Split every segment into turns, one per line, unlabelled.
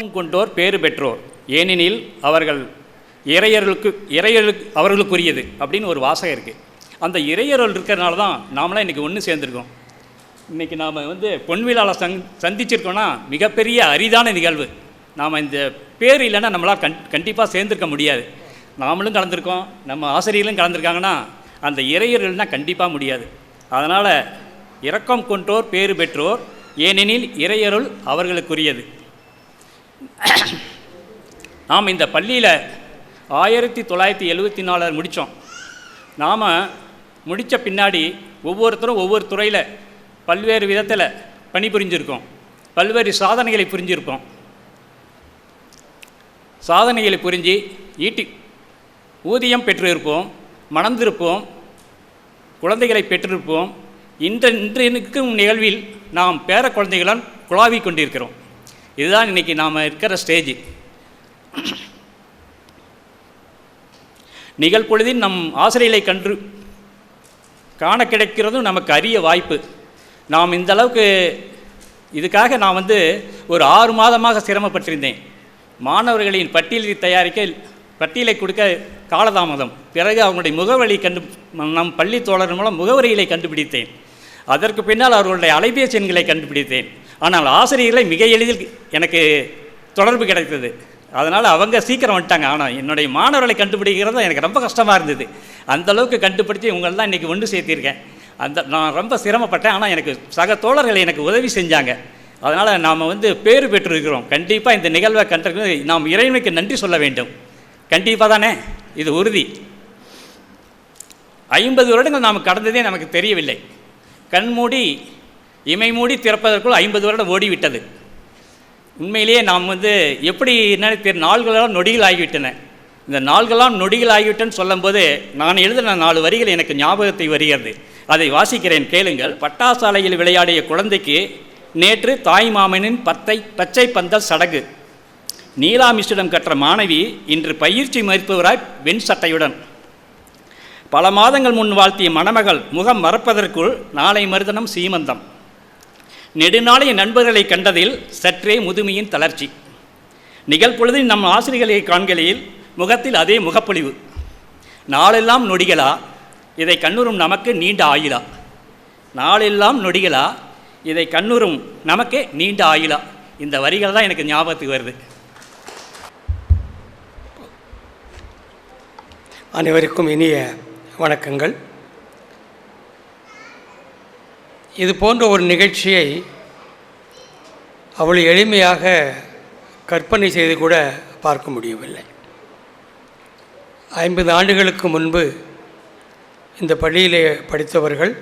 இரக்கம் கொண்டோர் பேறு பெற்றோர். ஏனெனில் அவர்கள் இறையர்களுக்கு இறையர்களுக்கு அவர்களுக்குரியது அப்படின்னு ஒரு வாசகம் இருக்குது அந்த இறையர்கள் இருக்கிறனால தான் நாமளாம் இன்றைக்கி ஒன்று சேர்ந்துருக்கோம். இன்றைக்கி நாம் வந்து பொன்விழாவில் சந் சந்திச்சிருக்கோன்னா மிகப்பெரிய அரிதான நிகழ்வு. நாம் இந்த பேர் இல்லைன்னா நம்மளால் கண் கண்டிப்பாக சேர்ந்துருக்க முடியாது. நாமளும் கலந்துருக்கோம் நம்ம ஆசிரியர்களும் கலந்துருக்காங்கன்னா அந்த இறையர்கள்னா கண்டிப்பாக முடியாது. அதனால் இரக்கம் கொண்டோர் பேறு பெற்றோர் ஏனெனில் இறையருள் அவர்களுக்குரியது. நாம் இந்த பள்ளியில் ஆயிரத்தி தொள்ளாயிரத்தி எழுபத்தி நாலில் முடித்தோம் நாம் முடித்த பின்னாடி ஒவ்வொருத்தரும் ஒவ்வொரு துறையில் பல்வேறு விதத்தில் பணிபுரிஞ்சிருக்கோம். பல்வேறு சாதனைகளை புரிஞ்சிருப்போம். சாதனைகளை புரிஞ்சு ஈட்டி ஊதியம் பெற்றிருப்போம் மணந்திருப்போம் குழந்தைகளை பெற்றிருப்போம். இன்று இன்றைக்கும் நிகழ்வில் நாம் பேர குழந்தைகளுடன் குழாவி கொண்டிருக்கிறோம். இதுதான் இன்றைக்கி நாம் இருக்கிற ஸ்டேஜ் நிகழ்பொழுதின் நம் ஆசிரியர்களை கன்று காண கிடைக்கிறதும் நமக்கு அரிய வாய்ப்பு. நாம் இந்த அளவுக்கு இதுக்காக நான் வந்து ஒரு ஆறு மாதமாக சிரமப்பட்டிருந்தேன். மாணவர்களின் பட்டியலை தயாரிக்க பட்டியலை கொடுக்க காலதாமதம். பிறகு அவங்களுடைய முகவரி கண்டு நம் பள்ளி தோழர் மூலம் முகவரிகளை கண்டுபிடித்தேன். அதற்கு பின்னால் அவர்களுடைய அலைபேசி எண்களை கண்டுபிடித்தேன். ஆனால் ஆசிரியர்களை மிக எளிதில் எனக்கு தொடர்பு கிடைத்தது. அதனால் அவங்க சீக்கிரம் வந்துட்டாங்க. ஆனால் என்னுடைய மாணவர்களை கண்டுபிடிக்கிறது எனக்கு ரொம்ப கஷ்டமாக இருந்தது. அந்தளவுக்கு கண்டுபிடிச்சி தான் இன்றைக்கி ஒன்று சேர்த்திருக்கேன். அந்த நான் ரொம்ப சிரமப்பட்டேன். ஆனால் எனக்கு சக தோழர்கள் எனக்கு உதவி செஞ்சாங்க. அதனால் நாம் வந்து பேறு பெற்றிருக்கிறோம். கண்டிப்பாக இந்த நிகழ்வை கண்டிருக்கிறது நாம் இறைவனுக்கு நன்றி சொல்ல வேண்டும். கண்டிப்பாக தானே? இது உறுதி. ஐம்பது வருடங்கள் நாம் கடந்ததே நமக்கு தெரியவில்லை. கண்மூடி இமை மூடி திறப்பதற்குள் ஐம்பது வருடம் ஓடிவிட்டது. உண்மையிலேயே நாம் வந்து எப்படி என்ன தெரி நாள்களெல்லாம் நொடிகள் ஆகிவிட்டன. இந்த நாள்களாம் நொடிகள் ஆகிவிட்டேன்னு சொல்லும்போது நான் எழுதின நாலு வரிகள் எனக்கு ஞாபகத்தை வருகிறது. அதை வாசிக்கிறேன் கேளுங்கள். பட்டாசாலையில் விளையாடிய குழந்தைக்கு நேற்று தாய் மாமனின் பத்தை பச்சை பந்தல் சடங்கு. நீலாமிஷ்டிடம் கற்ற மாணவி இன்று பயிற்சி மறுப்பவராய் வெண் சட்டையுடன். பல மாதங்கள் முன் வாழ்த்திய மணமகள் முகம் மறப்பதற்குள் நாளை மறுதனம் சீமந்தம். நெடுநாளைய நண்பர்களை கண்டதில் சற்றே முதுமையின் தளர்ச்சி. நிகழ்பொழுதில் நம் ஆசிரியர்களை காண்கையில் முகத்தில் அதே முகப்பொழிவு. நாளெல்லாம் நொடிகளா? இதை கண்ணுறும் நமக்கு நீண்ட ஆயிலா நாளெல்லாம் நொடிகளா? இதை கண்ணுறும் நமக்கே நீண்ட ஆயிலா இந்த வரிகள் தான் எனக்கு ஞாபகத்துக்கு வருது.
அனைவருக்கும் இனிய வணக்கங்கள். இது போன்ற ஒரு நிகழ்ச்சியை அவ்வளோ எளிமையாக கற்பனை செய்து கூட பார்க்க முடியவில்லை. ஐம்பது ஆண்டுகளுக்கு முன்பு இந்த பள்ளியிலே படித்தவர்கள்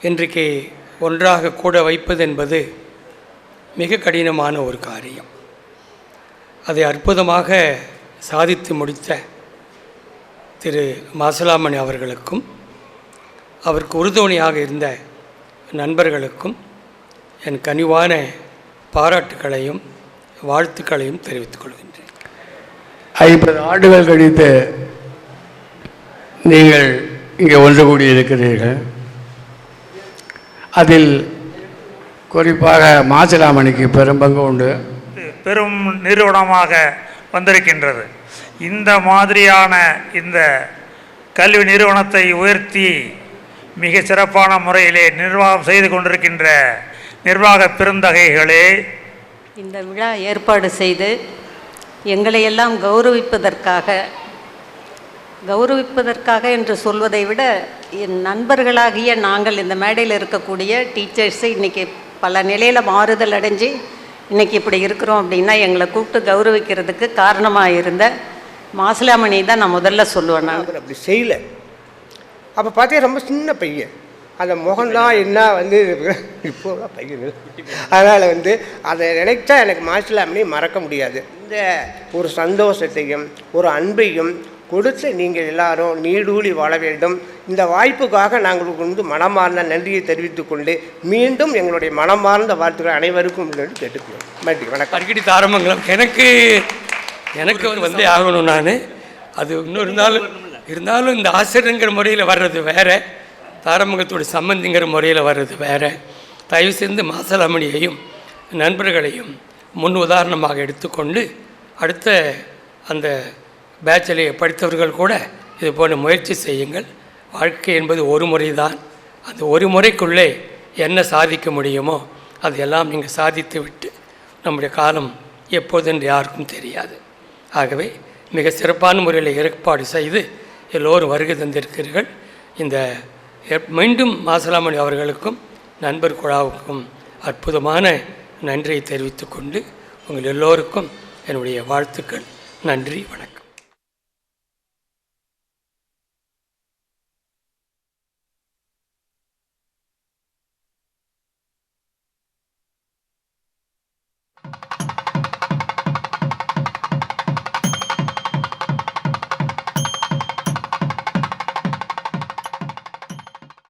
இன்றைக்கு ஒன்றாக கூட வைப்பது என்பது மிக கடினமான ஒரு காரியம். அதை அற்புதமாக சாதித்து முடித்த திரு மாசலாமணி அவர்களுக்கும் அவருக்கு உறுதுணையாக இருந்த நண்பர்களுக்கும் என் கனிவான பாராட்டுக்களையும் வாழ்த்துக்களையும் தெரிவித்துக் கொள்கின்றேன்.
ஐம்பது ஆண்டுகள் கழித்து நீங்கள் இங்கே ஒன்று கூடியிருக்கிறீர்கள். அதில் குறிப்பாக மாசிலாமணிக்கு பெரும்பங்கு உண்டு.
பெரும் நிறுவனமாக வந்திருக்கின்றது. இந்த மாதிரியான இந்த கல்வி நிறுவனத்தை உயர்த்தி மிக சிறப்பான முறையிலே நிர்வாகம் செய்து கொண்டிருக்கின்ற நிர்வாக பெருந்தகைகளே
இந்த விழா ஏற்பாடு செய்து எங்களையெல்லாம் கௌரவிப்பதற்காக கௌரவிப்பதற்காக என்று சொல்வதை விட என் நண்பர்களாகிய நாங்கள் இந்த மேடையில் இருக்கக்கூடிய டீச்சர்ஸு இன்றைக்கி பல நிலையில் மாறுதல் அடைஞ்சு இன்றைக்கி இப்படி இருக்கிறோம் அப்படின்னா எங்களை கூப்பிட்டு கௌரவிக்கிறதுக்கு காரணமாக இருந்த மாசிலாமணி தான் நான் முதல்ல சொல்லுவேன் நான்.
அப்படி செய்யல. அப்போ பார்த்தே ரொம்ப சின்ன பையன். அந்த முகம்தான் என்ன வந்து இப்போ பையன். அதனால் வந்து அதை நினைச்சா எனக்கு மாசிலாமணி மறக்க முடியாது. இந்த ஒரு சந்தோஷத்தையும் ஒரு அன்பையும் கொடுத்து நீங்கள் எல்லாரும் நீடூழி வாழ வேண்டும். இந்த வாய்ப்புக்காக நாங்கள் வந்து மனமார்ந்த நன்றியை தெரிவித்துக் கொண்டு மீண்டும் எங்களுடைய மனமார்ந்த வாழ்த்துக்கள் அனைவருக்கும் என்று கேட்டுக்கிறோம் நன்றி வணக்கம்.
அடிக்கடி தாரமங்கலம். எனக்கு எனக்கு வந்து ஆகணும் நான். அது இன்னொரு நாள் இருந்தாலும் இந்த ஆசிரியங்கிற முறையில் வர்றது வேற தாரமங்கலத்தோட சம்பந்திங்கிற முறையில் வர்றது வேற. தயவு செய்து மாசலாமணியையும் நண்பர்களையும் முன் உதாரணமாக எடுத்துக்கொண்டு அடுத்த அந்த பேச்சலை படித்தவர்கள் கூட இது போன்ற முயற்சி செய்யுங்கள். வாழ்க்கை என்பது ஒரு முறை தான் அந்த ஒரு முறைக்குள்ளே என்ன சாதிக்க முடியுமோ அதையெல்லாம் நீங்கள் சாதித்து விட்டு நம்முடைய காலம் எப்போதென்று யாருக்கும் தெரியாது. ஆகவே மிக சிறப்பான முறையில் ஏற்பாடு செய்து எல்லோரும் வருகை தந்திருக்கிறீர்கள். இந்த மீண்டும் மாசலாமணி அவர்களுக்கும் நண்பர் குழாவுக்கும் அற்புதமான நன்றியை தெரிவித்துக்கொண்டு உங்கள் எல்லோருக்கும் என்னுடைய வாழ்த்துக்கள். நன்றி வணக்கம்.